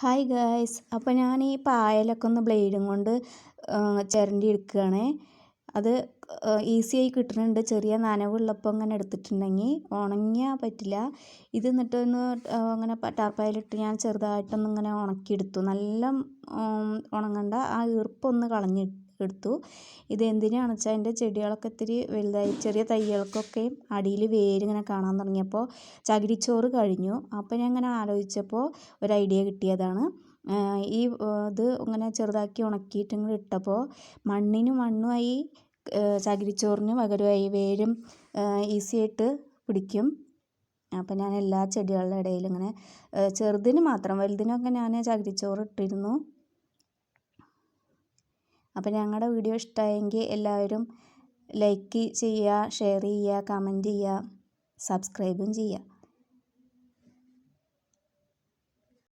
Hi guys അപ്പോൾ ഞാൻ ഈ പായലൊക്കെ ഒന്ന് ബ്ലേഡും കൊണ്ട് ചിരണ്ടി എടുക്കുകയാണ്. അത് ഈസി ആയി കിട്ടുന്നുണ്ട്. ചെറിയ നനവുള്ളപ്പോൾ അങ്ങനെ എടുത്തിട്ടുണ്ടെങ്കിൽ ഉണങ്ങിയാൽ പറ്റില്ല. ഇത് എന്നിട്ടൊന്ന് അങ്ങനെ ടാർപ്പായിലിട്ട് ഞാൻ ചെറുതായിട്ടൊന്ന് ഇങ്ങനെ ഉണക്കിയെടുത്തു. നല്ല ഉണങ്ങണ്ട. ആ ഈർപ്പൊന്ന് കളഞ്ഞ് എടുത്തു. ഇത് എന്തിനാണെന്ന് വെച്ചാൽ എന്റെ ചെടികളൊക്കെ ഇത്തിരി വലുതായി ചെറിയ തൈകൾക്കൊക്കെ അടിയിൽ വേരിങ്ങനെ കാണാൻ തുടങ്ങിയപ്പോൾ ചകിരിച്ചോറ് കഴിഞ്ഞു. അപ്പോൾ ഞാൻ ഇങ്ങനെ ആലോചിച്ചപ്പോൾ ഒരു ഐഡിയ കിട്ടിയതാണ്. ഈ ഇത് ഇങ്ങനെ ചെറുതാക്കി ഉണക്കിയിട്ട് ഇങ്ങനെ ഇട്ടപ്പോൾ മണ്ണിന് മണ്ണുമായി ചകിരിച്ചോറിന് പകരമായി വേരും ഈസി ആയിട്ട് പിടിക്കും. അപ്പം ഞാൻ എല്ലാ ചെടികളുടെ ഇടയിൽ ഇങ്ങനെ ചെറുതിന് മാത്രം വലുതിനൊക്കെ ഞാൻ ചകിരിച്ചോറ് ഇട്ടിരുന്നു. അപ്പോൾ ഞങ്ങളുടെ വീഡിയോ ഇഷ്ടമായെങ്കിൽ എല്ലാവരും ലൈക്ക് ചെയ്യുക ഷെയർ ചെയ്യുക കമന്റ് ചെയ്യുക സബ്സ്ക്രൈബും ചെയ്യുക.